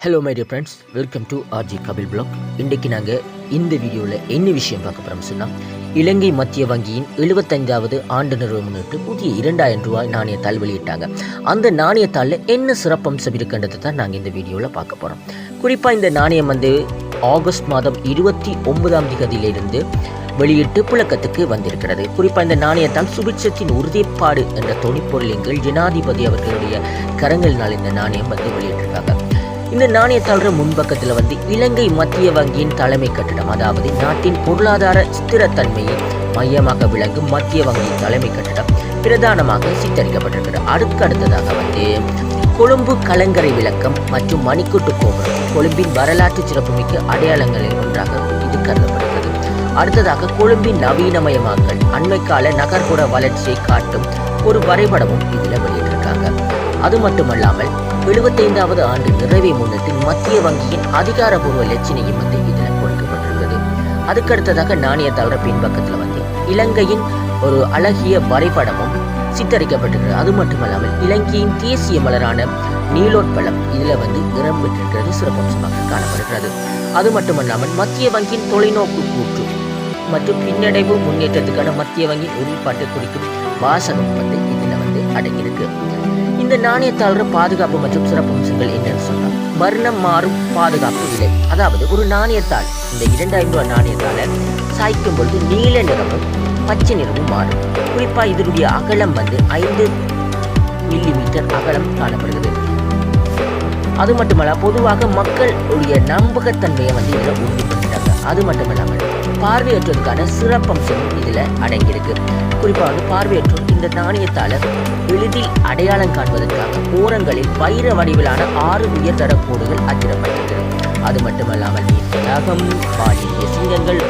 Hello my dear friends welcome to RG Kapil blog இன்றைக்கு நாங்கள் இந்த வீடியோவில் என்ன விஷயம் பார்க்க போகிறோம் சொன்னால் இலங்கை மத்திய வங்கியின் எழுபத்தஞ்சாவது ஆண்டு நிறைவு முன்னிட்டு புதிய இரண்டாயிரம் ரூபாய் நாணயத்தால் வெளியிட்டாங்க. அந்த நாணயத்தாளில் என்ன சிறப்பம்சம் இருக்குன்றது தான் நாங்கள் இந்த வீடியோவில் பார்க்க போகிறோம் குறிப்பாக இந்த நாணயம் வந்து ஆகஸ்ட் மாதம் இருபத்தி ஒன்பதாம் தேதியிலிருந்து வெளியிட்டு புழக்கத்துக்கு வந்திருக்கிறது. குறிப்பாக இந்த நாணயத்தால் சுபிட்சத்தின் உறுதிப்பாடு என்ற தொனிப்பொருள் எங்கள் ஜனாதிபதி அவர்களுடைய கரங்களினால் இந்த நாணயம் வந்து வெளியிட்டிருக்காங்க. இந்த நாணயத்தாளர் முன்பக்கத்தில் வந்து இலங்கை மத்திய வங்கியின் தலைமை கட்டடம் அதாவது நாட்டின் பொருளாதார ஸ்திரத்தன்மையை மையமாக விளங்கும் மத்திய வங்கியின் தலைமை கட்டடம் பிரதானமாக சித்தரிக்கப்பட்டிருக்கிறது. அடுக்கு அடுத்ததாக வந்து கொழும்பு கலங்கரை விளக்கம் மற்றும் மணிக்கூட்டு கோபுரம் கொழும்பின் வரலாற்று சிறப்புமிக்க அடையாளங்களில் ஒன்றாக இது கருதப்படுகிறது. அடுத்ததாக கொழும்பின் நவீனமயமாக்கல் அண்மைக்கால நகர்ப்புற வளர்ச்சியை காட்டும் ஒரு வரைபடமும் இதில் வெளியிட்டிருக்காங்க. அது மட்டுமல்லாமல் எழுபத்தைந்தாவது ஆண்டு நிறைவை முன்னிட்டு மத்திய வங்கியின் அதிகாரப்பூர்வ லட்சணையும் வந்து இதில் கொடுக்கப்பட்டிருக்கிறது அதுக்கடுத்ததாக நாணயத்தாளர் பின்பக்கத்தில் வந்து இலங்கையின் ஒரு அழகிய வரைபடமும் சித்தரிக்கப்பட்டிருக்கிறது. அது மட்டுமல்லாமல் இலங்கையின் தேசிய மலரான நீலோட்பலம் இதில் வந்து இடம்பெற்றிருக்கிறது சிறப்பம்சமாக காணப்படுகிறது. அது மட்டுமல்லாமல் மத்திய வங்கியின் தொலைநோக்கு கூற்று மற்றும் பின்னடைவு முன்னேற்றத்துக்கான மத்திய வங்கியின் உறுதிப்பாட்டை குறிக்கும் வாசகம் வந்து இதில் வந்து அடங்கியிருக்கு. இந்த நாணயத்தாளர் பாதுகாப்பு மற்றும் சிறப்பம்சங்கள் என்னன்னு சொன்னால் வர்ணம் மாறும் பாதுகாப்பு விலை அதாவது ஒரு நாணயத்தாள் இந்த இரண்டாயிரம் ரூபாய் நாணயத்தாளை சாய்க்கும் பொழுது நீல நிறமும் பச்சை நிறமும் மாறும். குறிப்பாக இதனுடைய அகலம் வந்து ஐந்து மில்லி மீட்டர் அகலம் காணப்படுகிறது. அது மட்டுமல்ல பொதுவாக மக்களுடைய நம்பகத்தன்மையை வந்து இதில் உறுதிப்படுத்திட்டாங்க அது மட்டுமல்லாமல் பார்வையற்றோருக்கான சிறப்பம்சம் இதில் அடங்கியிருக்கு. குறிப்பாக பார்வையற்றோர் இந்த தானியத்தால் எளிதில் அடையாளம் காண்பதற்காக ஓரங்களில் வைர வடிவிலான ஆறு உயர்தர கோடுகள் அச்சிடப்பட்டிருக்கிறது. அது மட்டுமல்லாமல் தியாகம் பாலிய சிங்கங்கள்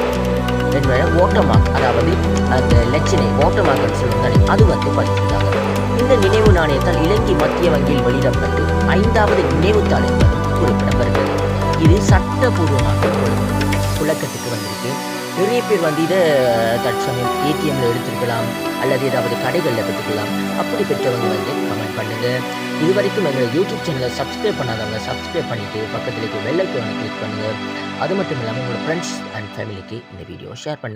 என்பன ஓட்டமாக அதாவது அந்த லட்சணை ஓட்டமாக சொல்லுங்கள் அது வந்து பதிச்சிருக்காங்க இந்த நினைவு நாணயத்தால் இலங்கை மத்திய வங்கியில் வெளியிடப்பட்டு ஐந்தாவது நினைவு தாள் என்பதும் குறிப்பிடப்படுகிறது இது சட்டபூர்வமாக புழக்கத்துக்கு வந்திருக்கு. நிறைய பேர் வந்து இதை தற்சமயம் ஏடிஎம்ல எடுத்துருக்கலாம் அல்லது ஏதாவது கடைகளில் பெற்றுக்கலாம். அப்படி பெற்றவங்க வந்து கமெண்ட் பண்ணுங்க. இது வரைக்கும் எங்களை யூடியூப் சேனலை சப்ஸ்கிரைப் பண்ணாதவங்க சப்ஸ்கிரைப் பண்ணிவிட்டு பக்கத்தில் இருக்க வெள்ளைக்கோனை கிளிக் பண்ணுங்கள் அது மட்டும் இல்லாமல் உங்களோட ஃப்ரெண்ட்ஸ் அண்ட் ஃபேமிலிக்கு இந்த வீடியோ ஷேர் பண்ணுங்கள்